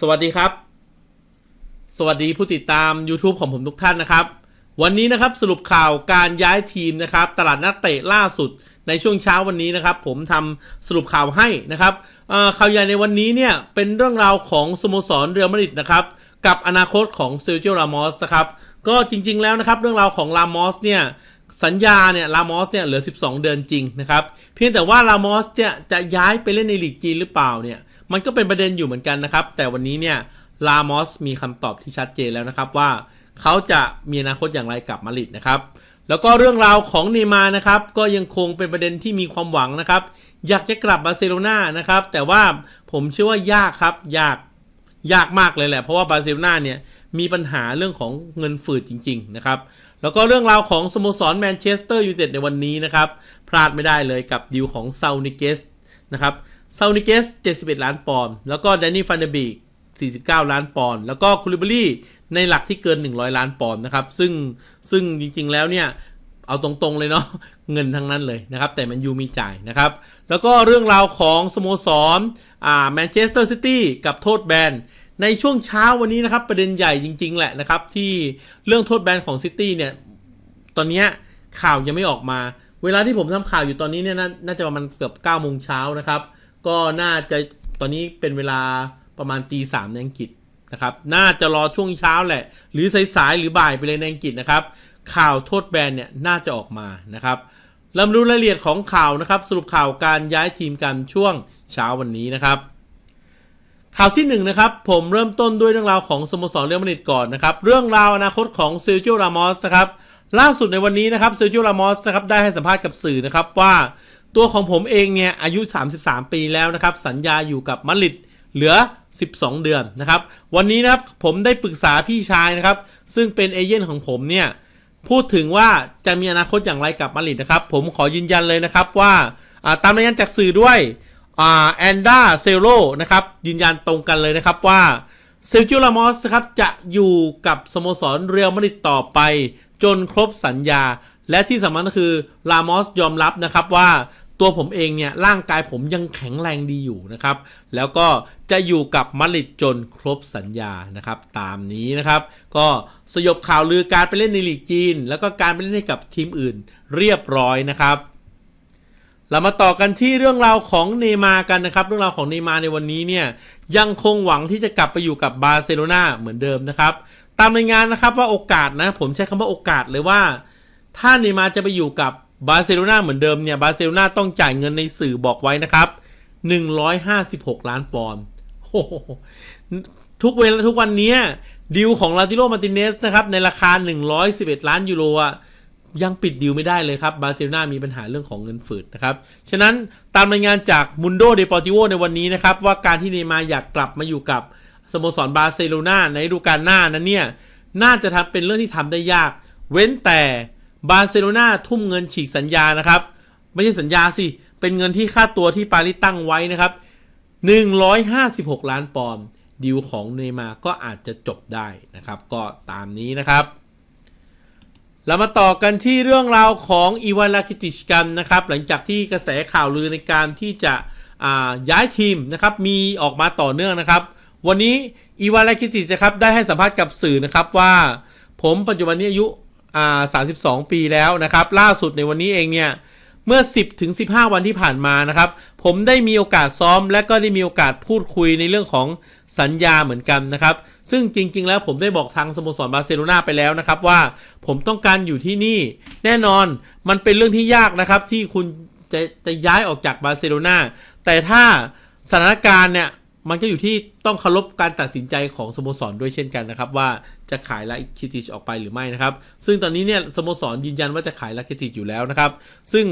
สวัสดีครับ สวัสดีผู้ติดตาม YouTube ของผมทุกท่านนะครับ วันนี้นะครับสรุปข่าวการย้ายทีมนะครับ ตลาดนักเตะล่าสุดในช่วงเช้าวันนี้นะครับ ผมทำสรุปข่าวให้นะครับข่าวใหญ่ในวันนี้เนี่ยเป็นเรื่องราวของสโมสรเรอัลมาดริดนะครับ กับอนาคตของเซอร์จิโอรามอสครับก็จริง ๆ แล้วนะครับ เรื่องราวของรามอสเนี่ยสัญญาเนี่ยลามอสเนี่ยเหลือ 12 เดือนจริงนะครับ เพียงแต่ว่าลามอสเนี่ยจะย้ายไปเล่นในลีกจีนหรือเปล่าเนี่ย มันก็เป็นประเด็นอยู่เหมือนกันนะครับ แต่วันนี้เนี่ยลามอสมีคำตอบที่ชัดเจนแล้วนะครับว่าเขาจะมีอนาคตอย่างไรกับมาริดนะครับ แล้วก็เรื่องราวของเนย์มานะครับ ก็ยังคงเป็นประเด็นที่มีความหวังนะครับ อยากจะกลับบาร์เซโลนานะครับ แต่ว่าผมเชื่อว่ายากครับ ยาก ยากมากเลยแหละ เพราะว่าบาร์เซโลนาเนี่ยมีปัญหาเรื่องของเงินฝืดจริง ๆ นะครับ แล้วก็เรื่องราวของสโมสรแมนเชสเตอร์ยูไนเต็ดในวันนี้นะครับ พลาดไม่ได้เลยกับดีลของเซานิเกสนะครับ ซา u นิเกส 71 ล้านปอนด์ แล้วก็แดนนี่ฟันเดบีก49 ล้านปอนด์ แล้วก็คูลิบารีในหลักที่เกิน 100 ล้านปอนด์นะครับ ซึ่งซึ่งจริงๆ แล้วเนี่ย เอาตรงๆ เลยเนาะ เงินทั้งนั้นเลยนะครับ แต่แมนยูมีจ่ายนะครับ แล้วก็เรื่องราวของสโมสร อ่า แมนเชสเตอร์ซิตี้กับโทษแบนในช่วงเช้าวันนี้นะครับ ประเด็นใหญ่จริง ๆ แหละนะครับ ที่เรื่องโทษแบนของซิตี้เนี่ย ตอนเนี้ยข่าวยังไม่ออกมา เวลาที่ผมทำข่าวอยู่ตอนนี้เนี่ยนน่าจะประมาณเกือบ9โมงเช้านะครับ ก็น่าจะตอนนี้เป็นเวลาประมาณตีสามในอังกฤษนะครับ น่าจะรอช่วงเช้าแหละ หรือสายๆหรือบ่ายไปเลยในอังกฤษนะครับ ข่าวโทษแบนเนี่ยน่าจะออกมานะครับเรามาดูรายละเอียดของข่าวนะครับ สรุปข่าวการย้ายทีมกันช่วงเช้าวันนี้นะครับข่าวที่1นงนะครับผมเริ่มต้นด้วยเรื่องราวของสโมสรเรอัลมาดริดก่อนนะครับเรื่องราวอนาคตของเซอร์จิโอรามอสนะครับล่าสุดในวันนี้นะครับเซอร์จิโอรามอสนะครับได้ให้สัมภาษณ์กับสื่อนะครับว่า ตัวของผมเองเนี่ยอายุ 33 ปีแล้วนะครับ สัญญาอยู่กับมาริดเหลือ 12 เดือนนะครับ วันนี้นะครับผมได้ปรึกษาพี่ชายนะครับ ซึ่งเป็นเอเย่นของผมเนี่ยพูดถึงว่าจะมีอนาคตอย่างไรกับมาริดนะครับ ผมขอยืนยันเลยนะครับว่าตามรายงานจากสื่อด้วยแอนด้าเซโรนะครับยืนยันตรงกันเลยนะครับว่าเซลจิโอรามอสครับจะอยู่กับสโมสรเรอัลมาดริดต่อไป จนครบสัญญา และที่สำคัญก็คือลามอสยอมรับนะครับว่า ตัวผมเองเนี่ยร่างกายผมยังแข็งแรงดีอยู่นะครับ แล้วก็จะอยู่กับมาริดจนครบสัญญานะครับ ตามนี้นะครับ ก็สยบข่าวลือการไปเล่นในลีกจีน แล้วก็การไปเล่นให้กับทีมอื่นเรียบร้อยนะครับเรามาต่อกันที่เรื่องราวของเนยมากันนะครับ เรื่องราวของเนยมาในวันนี้เนี่ยยังคงหวังที่จะกลับไปอยู่กับบาร์เซโลนาเหมือนเดิมนะครับ ตามรายงานนะครับว่าโอกาสนะผมใช้คำว่าโอกาสเลยว่า ถ้าเนยมาจะไปอยู่กับ บาร์เซโลนาเหมือนเดิมเนี่ยบาร์เซโลนาต้องจ่ายเงินในสื่อบอกไว้นะครับ 156 ล้านปอนด์โอ้โหทุกเวลาทุกวันนี้ดิวของลาติโรมาติเนสนะครับ ในราคา 111 ล้านยูโรอะยังปิดดิวไม่ได้เลยครับ บาร์เซโลนามีปัญหาเรื่องของเงินฝืดนะครับ ฉะนั้นตามรายงานจากมุนโดเดปอร์ติโวในวันนี้นะครับ ว่าการที่เนย์มาอยากกลับมาอยู่กับสโมสรบาร์เซโลนาในฤดูกาลหน้านั้นเนี่ย น่าจะทำเป็นเรื่องที่ทำได้ยาก เว้นแต่ บาร์เซโลนาทุ่มเงินฉีกสัญญานะครับ ไม่ใช่สัญญาสิ เป็นเงินที่ค่าตัวที่ปารีสตั้งไว้นะครับ 156 ล้านปอนด์ดีลของเนย์มาก็อาจจะจบได้นะครับ ก็ตามนี้นะครับ เรามาต่อกันที่เรื่องราวของอีวานลาคิติชกันนะครับ หลังจากที่กระแสข่าวลือในการที่จะย้ายทีมนะครับ มีออกมาต่อเนื่องนะครับ วันนี้อีวานลาคิติชครับได้ให้สัมภาษณ์กับสื่อนะครับว่า ผมปัจจุบันนี้อายุ อ่า32 ปีแล้วนะครับ ล่าสุดในวันนี้เองเนี่ยเมื่อ 10ถึง15 วันที่ผ่านมานะครับ ผมได้มีโอกาสซ้อมและก็ได้มีโอกาสพูดคุยในเรื่องของสัญญาเหมือนกันนะครับ ซึ่งจริง ๆ แล้วผมได้บอกทางสโมสรบาร์เซโลนาไปแล้วนะครับว่าผมต้องการอยู่ที่นี่ แน่นอนมันเป็นเรื่องที่ยากนะครับที่คุณจะจะย้ายออกจากบาร์เซโลนาแต่ถ้าสถานการณ์เนี่ย มันก็อยู่ที่ต้องเคารพการตัดสินใจของสโมสรด้วยเช่นกันนะครับ ว่าจะขายลาคิติชออกไปหรือไม่นะครับ ซึ่งตอนนี้เนี่ยสโมสรยืนยันว่าจะขายลาคิติชอยู่แล้วนะครับ ซึ่ง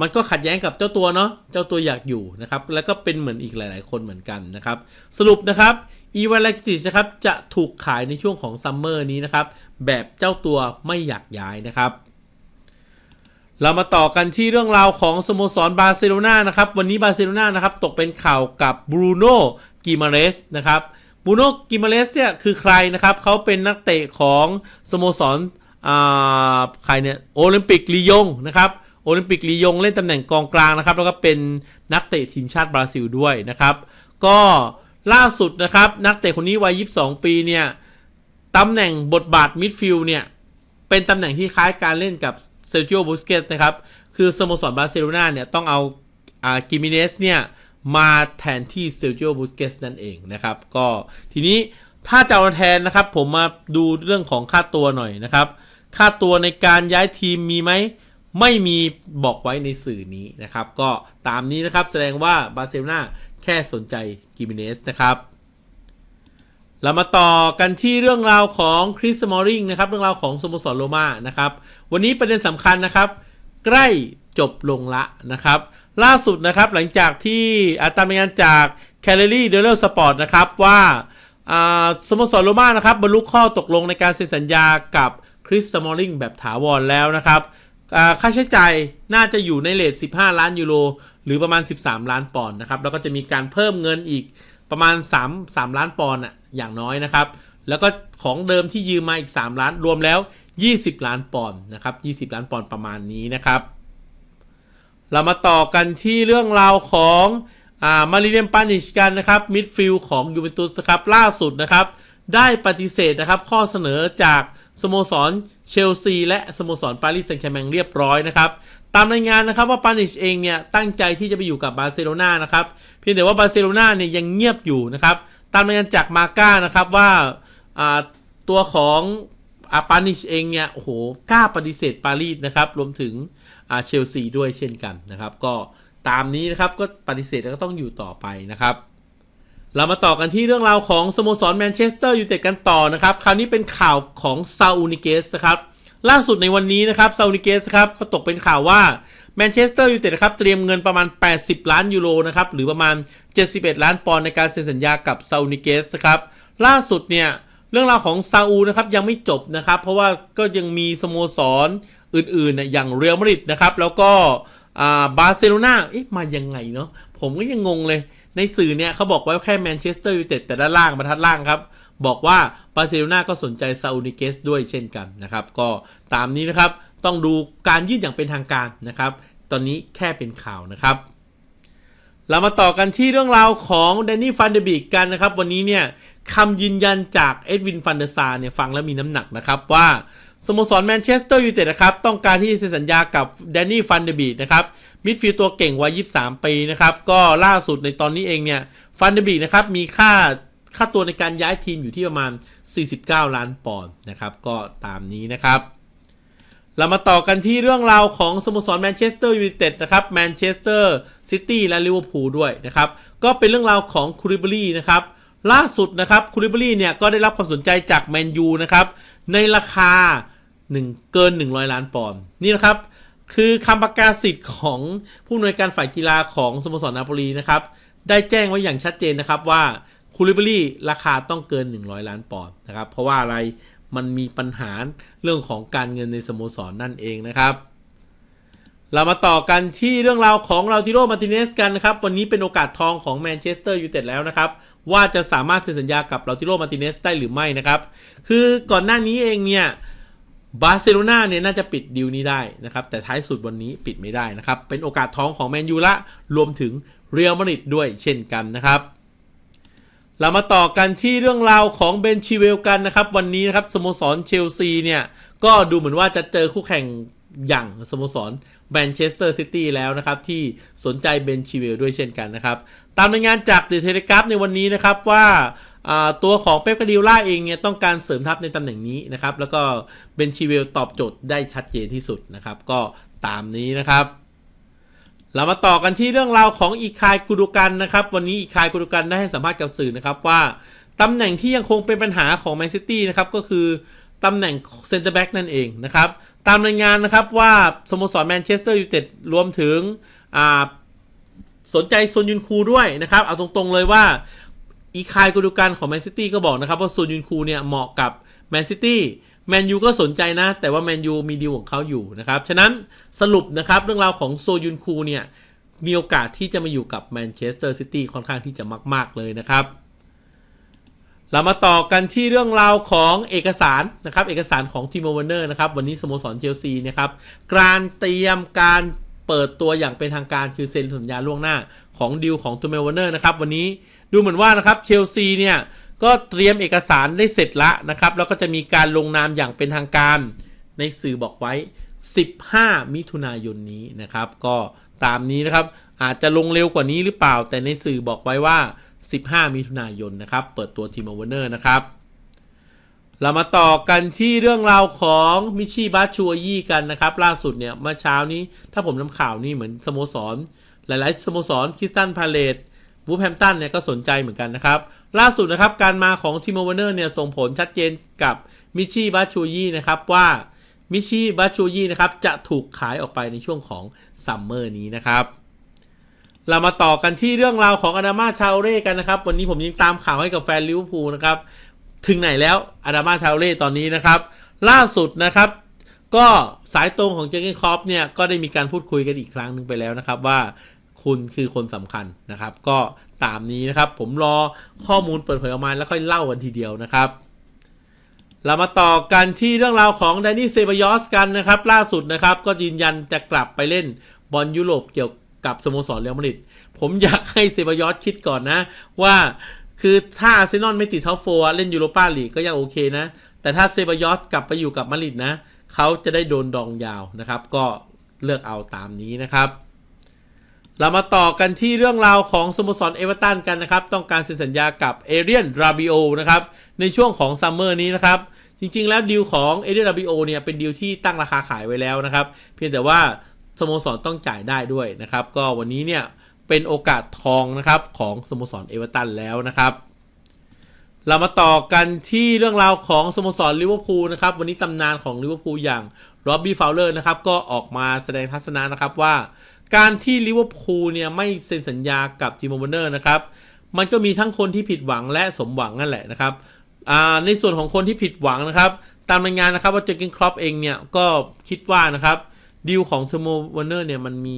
มันก็ขัดแย้งกับเจ้าตัวเนาะเจ้าตัวอยากอยู่นะครับ แล้วก็เป็นเหมือนอีกหลาย ๆ คนเหมือนกันนะครับ สรุปนะครับอีวานลาคิติชนะครับจะถูกขายในช่วงของซัมเมอร์นี้นะครับแบบเจ้าตัวไม่อยากย้ายนะครับเรามาต่อกันที่เรื่องราวของสโมสรบาร์เซโลนานะครับ วันนี้บาร์เซโลนานะครับ ตกเป็นข่าวกับบรูโน่ กิมาเรสนะครับบูโนกิมาเรสเนี่ยคือใครนะครับเขาเป็นนักเตะของสโมสรอ่าใครเนี่ยโอลิมปิกลียงนะครับโอลิมปิกลียงเล่นตำแหน่งกองกลางนะครับ แล้วก็เป็นนักเตะทีมชาติบราซิลด้วยนะครับ ก็ล่าสุดนะครับนักเตะคนนี้วัย 22 ปีเนี่ยตำแหน่งบทบาทมิดฟิลด์เนี่ยเป็นตำแหน่งที่คล้ายการเล่นกับเซอร์จิโอบูสเกตนะครับ คือสโมสรบาร์เซโลนาเนี่ยต้องเอาอากิมิเนสเนี่ย มาแทนที่เซอร์จิโอบูสเกตนั่นเองนะครับ ก็ทีนี้ถ้าจะเอาแทนนะครับ ผมมาดูเรื่องของค่าตัวหน่อยนะครับ ค่าตัวในการย้ายทีมมีไหมไม่มีบอกไว้ในสื่อนี้นะครับ ก็ตามนี้นะครับแสดงว่าบาร์เซโลนาแค่สนใจกิมิเนสนะครับ เรามาต่อกันที่เรื่องราวของคริสมอริงนะครับ เรื่องราวของสโมสรโรม่านะครับ วันนี้ประเด็นสำคัญนะครับ ใกล้ จบลงละนะครับ ล่าสุดนะครับหลังจากที่อาตามรายงานจากแคลรี่เดลเลอร์สปอร์ตนะครับว่าสโมสรโรม่านะครับบรรลุข้อตกลงในการเซ็นสัญญากับคริสมอริงแบบถาวรแล้วนะครับค่าใช้จ่ายน่าจะอยู่ในเลท15 ล้านยูโรหรือประมาณ 13 ล้านปอนด์นะครับแล้วก็จะมีการเพิ่มเงินอีกประมาณ 3 3 ล้านปอนด์อะอย่างน้อยนะครับ แล้วก็ของเดิมที่ยืมมาอีก 3 ล้านรวมแล้ว 20 ล้านปอนด์นะครับ 20 ล้านปอนด์ประมาณนี้นะครับ เรามาต่อกันที่เรื่องราวของอ่ามาริเลียมปานิชกันนะครับมิดฟิลด์ของยูเวนตุสครับล่าสุดนะครับ ได้ปฏิเสธนะครับข้อเสนอจากสโมสรเชลซีและสโมสรปารีสแซงต์แชร์แมงเรียบร้อยนะครับตามรายงานนะครับว่าปานิชเองเนี่ยตั้งใจที่จะไปอยู่กับบาร์เซโลนานะครับเพียงแต่ว่าบาร์เซโลนาเนี่ยยังเงียบอยู่นะครับตามรายงานจากมาก้านะครับว่าตัวของ อาปานิชเองเนี่ยโอ้โหกล้าปฏิเสธปารีสนะครับรวมถึงเชลซีด้วยเช่นกันนะครับ ก็ตามนี้นะครับก็ปฏิเสธแล้วก็ต้องอยู่ต่อไปนะครับ เรามาต่อกันที่เรื่องราวของสโมสรแมนเชสเตอร์ยูไนเต็ดกันต่อนะครับ คราวนี้เป็นข่าวของซาอูนิเกสนะครับล่าสุดในวันนี้นะครับซาอูนิเกสครับก็ตกเป็นข่าวว่าแมนเชสเตอร์ยูไนเต็ดครับเตรียมเงินประมาณ 80 ล้านยูโรนะครับหรือประมาณ 71 ล้านปอนด์ในการเซ็นสัญญากับซาอูนิเกสครับล่าสุดเนี่ย เรื่องราวของซาอูนะครับยังไม่จบนะครับ เพราะว่าก็ยังมีสโมสรอื่นๆอย่างเรอัลมาดริดนะครับ แล้วก็บาร์เซโลนาเอ๊ะมายังไงเนาะผมก็ยังงงเลย ในสื่อเนี่ยเขาบอกไว้แค่แมนเชสเตอร์ยูไนเต็ดแต่ด้านล่างบรรทัดล่างครับ บอกว่าบาร์เซโลนาก็สนใจซาอูนิเกสด้วยเช่นกันนะครับ ก็ตามนี้นะครับต้องดูการยื่นอย่างเป็นทางการนะครับ ตอนนี้แค่เป็นข่าวนะครับ เรามาต่อกันที่เรื่องราวของแดนนี่ฟันเดอร์บิกกันนะครับ วันนี้เนี่ยคำยืนยันจากเอ็ดวินฟันเดอร์ซาเนี่ยฟังแล้วมีน้ำหนักนะครับว่าสโมสรแมนเชสเตอร์ยูไนเต็ดนะครับ ต้องการที่จะเซ็นสัญญากับแดนนี่ฟันเดอร์บีนะครับมิดฟิลด์ตัวเก่งวัย 23 ปีนะครับ ก็ล่าสุดในตอนนี้เองเนี่ยฟันเดอร์บีนะครับมีค่าค่าตัวในการย้ายทีมอยู่ที่ประมาณ 49 ล้านปอนด์นะครับ ก็ตามนี้นะครับ เรามาต่อกันที่เรื่องราวของสโมสรแมนเชสเตอร์ยูไนเต็ดนะครับแมนเชสเตอร์ซิตี้และลิเวอร์พูลด้วยนะครับ ก็เป็นเรื่องราวของคูริบรีนะครับ ล่าสุดนะครับคูริบรีเนี่ยก็ได้รับความสนใจจากแมนยูนะครับ ในราคา 1 เกิน 100 ล้านปอนด์นี่นะครับ คือคำประกาศสิทธิ์ของผู้อำนวยการฝ่ายกีฬาของสโมสรนาโปลีนะครับ ได้แจ้งไว้อย่างชัดเจนนะครับว่าคูลิเบรี่ราคาต้องเกิน 100 ล้านปอนด์นะครับ เพราะว่าอะไร มันมีปัญหาเรื่องของการเงินในสโมสรนนั่นเองนะครับ เรามาต่อกันที่เรื่องราวของเราติโรมาติเนสกันนะครับ วันนี้เป็นโอกาสทองของแมนเชสเตอร์ยูไนเต็ดแล้วนะครับว่าจะสามารถเซ็นสัญญากับลาติโรมาติเนสได้หรือไม่นะครับ คือก่อนหน้านี้เองเนี่ยบาร์เซโลนาเนี่ยน่าจะปิดดิวนี้ได้นะครับ แต่ท้ายสุดวันนี้ปิดไม่ได้นะครับ เป็นโอกาสท้องของแมนยูละ รวมถึงเรียลมาดริดด้วยเช่นกันนะครับ เรามาต่อกันที่เรื่องราวของเบนชิเวลกันนะครับ วันนี้นะครับสโมสรเชลซีเนี่ย ก็ดูเหมือนว่าจะเจอคู่แข่งอย่างสโมสรแมนเชสเตอร์ซิตี้แล้วนะครับ ที่สนใจเบนชิเวลด้วยเช่นกันนะครับ ตามรายงานจากเดอะเทเลกราฟในวันนี้นะครับว่าตัวของเป๊ปกาดิล่าเองเนี่ยต้องการเสริมทัพในตำแหน่งนี้นะครับ แล้วก็เบนชิเวลตอบโจทย์ได้ชัดเจนที่สุดนะครับ ก็ตามนี้นะครับ เรามาต่อกันที่เรื่องราวของอีคายกุดุกันนะครับ วันนี้อีคายกุดุกันได้ให้สัมภาษณ์กับสื่อนะครับว่าตำแหน่งที่ยังคงเป็นปัญหาของแมนซิตี้นะครับก็คือตำแหน่งเซนเตอร์แบ็กนั่นเองนะครับตามรายงานนะครับว่าสโมสรแมนเชสเตอร์ยูไนเต็ดรวมถึงสนใจโซนยุนคูด้วยนะครับ เอาตรงๆเลยว่าอีคายกูดูกันของแมนซิตี้ก็บอกนะครับว่าซนยุนคูเนี่ยเหมาะกับแมนซิตี้ แมนยูก็สนใจนะ แต่ว่าแมนยูมีดีลของเขาอยู่นะครับ ฉะนั้นสรุปนะครับเรื่องราวของโซยุนคูเนี่ยมีโอกาสที่จะมาอยู่กับแมนเชสเตอร์ซิตี้ค่อนข้างที่จะมาก ๆ เลยนะครับ เรามาต่อกันที่เรื่องราวของเอกสารนะครับ เอกสารของทีมเวอร์เนอร์นะครับ วันนี้สโมสรเชลซีนะครับการเตรียมการเปิดตัวอย่างเป็นทางการคือเซ็นสัญญาล่วงหน้าของดิวของตูเมลวเนอร์นะครับ วันนี้ดูเหมือนว่านะครับเชลซีเนี่ย ก็เตรียมเอกสารได้เสร็จละนะครับ แล้วก็จะมีการลงนามอย่างเป็นทางการในสื่อบอกไว้ 15 มิถุนายนนี้นะครับ ก็ตามนี้นะครับ อาจจะลงเร็วกว่านี้หรือเปล่า แต่ในสื่อบอกไว้ว่า 15 มิถุนายนนะครับ เปิดตัวทีมอเวเนอร์นะครับ เรามาต่อกันที่เรื่องราวของมิชิบาชัวยี่กันนะครับ ล่าสุดเนี่ยเมื่อเช้านี้ถ้าผมนำข่าวนี่เหมือนสโมสร หลาย ๆ สโมสรคริสตันพาเลต วูฟแฮมตันเนี่ยก็สนใจเหมือนกันนะครับ ล่าสุดนะครับการมาของทีมเวเนอร์เนี่ยส่งผลชัดเจนกับมิชิบาชัวยี่นะครับว่ามิชิบาชัวยี่นะครับจะถูกขายออกไปในช่วงของซัมเมอร์นี้นะครับ เรามาต่อกันที่เรื่องราวของอาดามาชาเร่กันนะครับ วันนี้ผมยังตามข่าวให้กับแฟนลิเวอร์พูลนะครับถึงไหนแล้วอาดามาชาเร่ตอนนี้นะครับ ล่าสุดนะครับก็สายตรงของเจเกนคอปเนี่ยก็ได้มีการพูดคุยกันอีกครั้งหนึ่งไปแล้วนะครับว่า คุณคือคนสำคัญนะครับ ก็ตามนี้นะครับ ผมรอข้อมูลเปิดเผยออกมาแล้วค่อยเล่ากันทีเดียวนะครับเรามาต่อกันที่เรื่องราวของแดนนี่เซบายอสกันนะครับ ล่าสุดนะครับ ก็ยืนยันจะกลับไปเล่นบอลยุโรปเกี่ยวกับสโมสรเรอัลมาดริดผมอยากให้เซบายอสคิดก่อนนะ ว่าคือถ้าอาร์เซนอลไม่ติดท็อปโฟร์เล่นยูโรปาลีกก็ยังโอเคนะ แต่ถ้าเซบายอสกลับไปอยู่กับมาดริดนะเขาจะได้โดนดองยาวนะครับ ก็เลือกเอาตามนี้นะครับ เรามาต่อกันที่เรื่องราวของสโมสรเอเวอร์ตันกันนะครับ ต้องการเซ็นสัญญากับเอเรียนราบิโอนะครับ ในช่วงของซัมเมอร์นี้นะครับ จริงๆ แล้วดีลของเอเรียนราบิโอเนี่ยเป็นดีลที่ตั้งราคาขายไว้แล้วนะครับ เพียงแต่ว่าสโมสรต้องจ่ายได้ด้วยนะครับ ก็วันนี้เนี่ยเป็นโอกาสทองนะครับของสโมสรเอเวอร์ตันแล้วนะครับ เรามาต่อกันที่เรื่องราวของสโมสรลิเวอร์พูลนะครับ วันนี้ตำนานของลิเวอร์พูลอย่างโรบบี้ฟาวเลอร์นะครับก็ออกมาแสดงทัศนะนะครับว่า การที่ลิเวอร์พูลเนี่ยไม่เซ็นสัญญากับทีมวอร์เนอร์นะครับ มันก็มีทั้งคนที่ผิดหวังและสมหวังนั่นแหละนะครับในส่วนของคนที่ผิดหวังนะครับ ตามรายงานนะครับว่าเจอร์เกนครอปเองเนี่ยก็คิดว่านะครับดีลของเทอร์โมวอร์เนอร์เนี่ยมันมี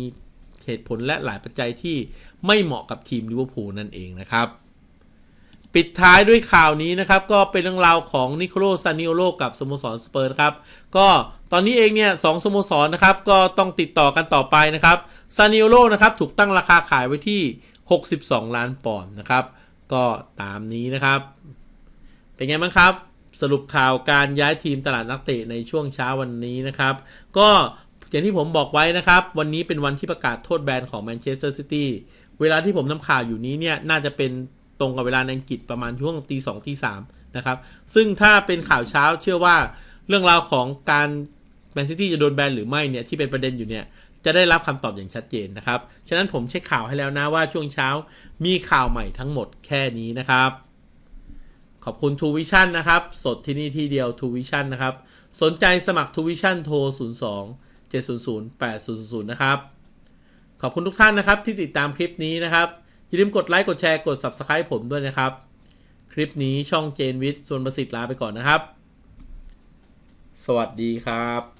เหตุผลและหลายปัจจัยที่ไม่เหมาะกับทีมลิเวอร์พูลนั่นเองนะครับ ปิดท้ายด้วยข่าวนี้นะครับ ก็เป็นเรื่องราวของนิโคลซานิโอโลกับสโมสรสเปอร์ครับ ก็ตอนนี้เองเนี่ยสองสโมสรนะครับ ก็ต้องติดต่อกันต่อไปนะครับซานิโอโลนะครับถูกตั้งราคาขายไว้ที่ 62 ล้านปอนด์นะครับ ก็ตามนี้นะครับ เป็นไงบ้างครับ สรุปข่าวการย้ายทีมตลาดนักเตะในช่วงเช้าวันนี้นะครับ ก็อย่างที่ผมบอกไว้นะครับ วันนี้เป็นวันที่ประกาศโทษแบนของแมนเชสเตอร์ซิตี้เวลาที่ผมนำข่าวอยู่นี้เนี่ยน่าจะเป็น ตรงกับเวลาในอังกฤษประมาณช่วงตีสองตีสามนะครับ ซึ่งถ้าเป็นข่าวเช้าเชื่อว่าเรื่องราวของการแมนซิตี้จะโดนแบนหรือไม่เนี่ยที่เป็นประเด็นอยู่เนี่ยจะได้รับคำตอบอย่างชัดเจนนะครับ ฉะนั้นผมเช็คข่าวให้แล้วนะว่าช่วงเช้ามีข่าวใหม่ทั้งหมดแค่นี้นะครับ ขอบคุณทูวิชั่นนะครับ สดที่นี่ที่เดียวทูวิชั่นนะครับ สนใจสมัครทูวิชั่นโทร 02 700 8000 นะครับ ขอบคุณทุกท่านนะครับที่ติดตามคลิปนี้นะครับ อย่าลืมกดไลค์กดแชร์กด Subscribe ผมด้วยนะครับ คลิปนี้ช่องเจนวิทย์ส่วนประสิทธิ์ลาไปก่อนนะครับ สวัสดีครับ